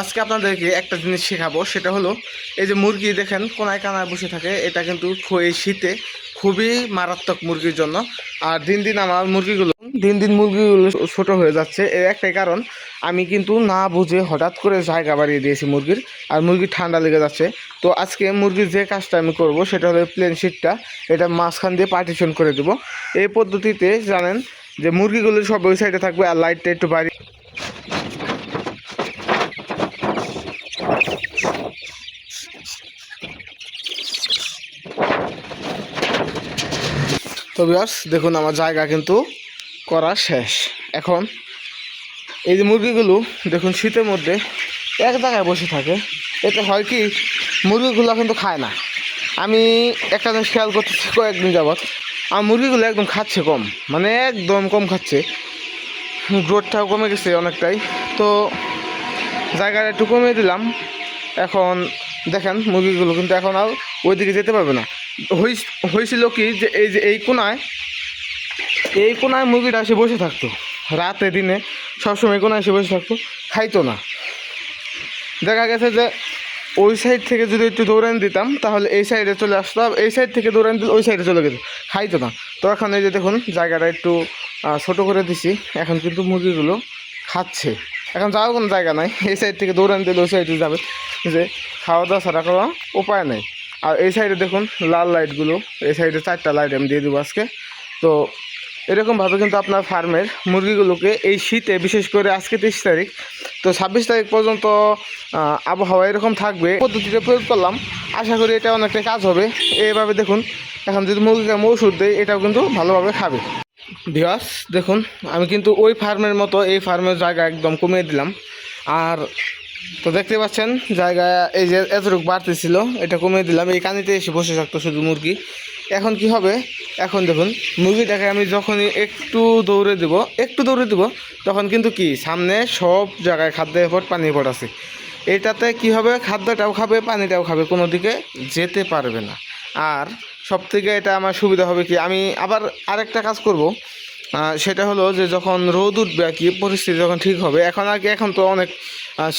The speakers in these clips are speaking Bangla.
আজকে আপনাদেরকে একটা জিনিস শেখাবো, সেটা হলো এই যে মুরগি দেখেন কোনায় কানায় বসে থাকে, এটা কিন্তু এই শীতে খুবই মারাত্মক মুরগির জন্য। আর দিন দিন আমার মুরগিগুলো, দিন দিন মুরগিগুলো ছোট হয়ে যাচ্ছে। এর একটাই কারণ, আমি কিন্তু না বুঝে হঠাৎ করে জায়গা বাড়িয়ে দিয়েছি মুরগির, আর মুরগির ঠান্ডা লেগে যাচ্ছে। তো আজকে মুরগির যে কাজটা আমি করব, সেটা হলো প্লেন শিটটা এটা মাঝখান দিয়ে পার্টিশন করে দেবো। এই পদ্ধতিতে জানেন যে মুরগিগুলো সব ওই সাইডে থাকবে আর লাইটটা একটু বাড়ি তো বিয়ার্স দেখুন আমার জায়গা কিন্তু করা শেষ। এখন এই যে মুরগিগুলো, দেখুন শীতের মধ্যে এক জায়গায় বসে থাকে। এতে হয় কি, মুরগিগুলো কিন্তু খায় না। আমি একটা জিনিস খেয়াল করতেছি, কয়েকদিন যাবৎ আর মুরগিগুলো একদম খাচ্ছে কম মানে একদম কম খাচ্ছে। গ্রোথটাও কমে গেছে অনেকটাই। তো জায়গাটা একটু কমিয়ে দিলাম। এখন দেখেন, মুরগিগুলো কিন্তু এখন আর ওইদিকে যেতে পারবে না। হয়েছিল কি যে এই যে এই কোনায় এই কোনায় মুরগিটা এসে বসে থাকতো। রাতে দিনে সবসময় কোনায় এসে বসে থাকতো, খাইতো না। দেখা গেছে যে ওই সাইড থেকে যদি একটু দৌড়ান দিতাম, তাহলে এই সাইডে চলে আসতো এই সাইড থেকে দৌড়ান দিলে ওই সাইডে চলে গেছে খাইতো না। তো এখন এই যে দেখুন, জায়গাটা একটু ছোট করে দিছি। এখন কিন্তু মুরগিগুলো খাচ্ছে। এখন যাওয়ার কোনো জায়গা নাই। এই সাইড থেকে দৌড়ান দিলে ওই সাইডে যাবে। যে খাওয়া দাওয়া ছাড়া কোনো উপায় নেই। আর এই সাইডে দেখুন, লাল লাইটগুলো এই সাইডে চারটা লাইট আমি দিয়ে দেবো আজকে। তো এরকমভাবে কিন্তু আপনার ফার্মের মুরগিগুলোকে এই শীতে, বিশেষ করে আজকে তেইশ তারিখ, তো ছাব্বিশ তারিখ পর্যন্ত আবহাওয়া এরকম থাকবে। পদ্ধতিতে প্রয়োগ করলাম। আশা করি এটা অনেকটা কাজ হবে। এইভাবে দেখুন, এখন যদি মুরগিকে ওষুধ দেয় এটাও কিন্তু ভালোভাবে খাবে। ভিওয়াস দেখুন, আমি কিন্তু ওই ফার্মের মতো এই ফার্মের জায়গা একদম কমিয়ে দিলাম। আর তো দেখতে পাচ্ছেন জায়গা এই যে এতটুকু বাড়তি ছিল, এটা কমিয়ে দিলাম। এই কানিতে এসে বসে থাকতো শুধু মুরগি। এখন কি হবে? এখন দেখুন, মুরগিটাকে আমি যখনই একটু দৌড়ে দেব, একটু দৌড়ে দেব, তখন কিন্তু কি, সামনে সব জায়গায় খাদ্যের পর পানি পর আছে। এটাতে কি হবে? খাদ্যটাও খাবে, পানিটাও খাবে, কোনো দিকে যেতে পারবে না। আর সব থেকে এটা আমার সুবিধা হবে কি, আমি আবার আরেকটা কাজ করব। সেটা হলো যে যখন রোদ উঠবে আর কি, পরিস্থিতি যখন ঠিক হবে, এখন আর কি, এখন তো অনেক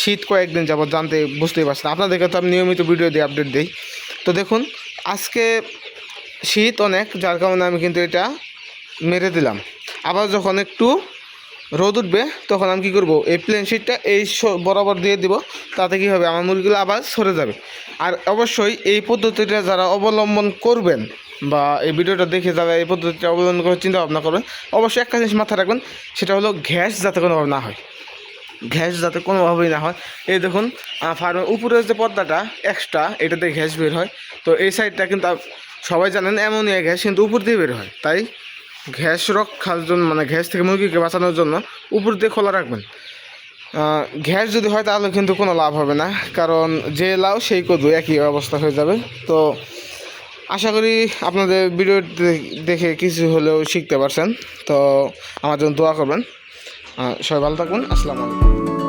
শীত কয়েকদিন যাবত জানতে বুঝতেই পারছেন। আপনাদেরকে তো আমি নিয়মিত ভিডিও দিয়ে আপডেট দিই। তো দেখুন, আজকে শীত অনেক, যার কারণে আমি কিন্তু এটা মেরে দিলাম। আবার যখন একটু রোদ উঠবে, তখন আমি কী করব? এই প্লেন শিটটা এই বরাবর দিয়ে দিব, তাতে কী হবে? আমার মুরগিগুলো আবার সরে যাবে। আর অবশ্যই এই পদ্ধতিটা যারা অবলম্বন করবেন বা এই ভিডিওটা দেখে যারা এই পদ্ধতিটা অবলম্বন করে চিন্তা ভাবনা করবেন, অবশ্যই একটা জিনিস মাথায় রাখবেন, সেটা হলো গ্যাস যাতে কোনোভাবে না হয়। গ্যাস যাতে কোনোভাবেই না হয়। এই দেখুন ফার্মের উপরের যে পর্দাটা এক্সট্রা এটাতে গ্যাস বের হয়। তো এই সাইডটা কিন্তু সবাই জানেন অ্যামোনিয়া গ্যাস কিন্তু উপর দিয়ে বের হয়। তাই গ্যাস রক্ষার জন্য মানে গ্যাস থেকে মুরগিকে বাঁচানোর জন্য উপর দিয়ে খোলা রাখবেন। গ্যাস যদি হয় তাহলে কিন্তু কোনো লাভ হবে না। কারণ যে লাউ, সেই কদু একই অবস্থা হয়ে যাবে। তো আশা করি আপনাদের ভিডিও দেখে কিছু হলেও শিখতে পারছেন। তো আমার জন্য দোয়া করবেন। সবাই ভালো থাকুন আসসালামু আলাইকুম।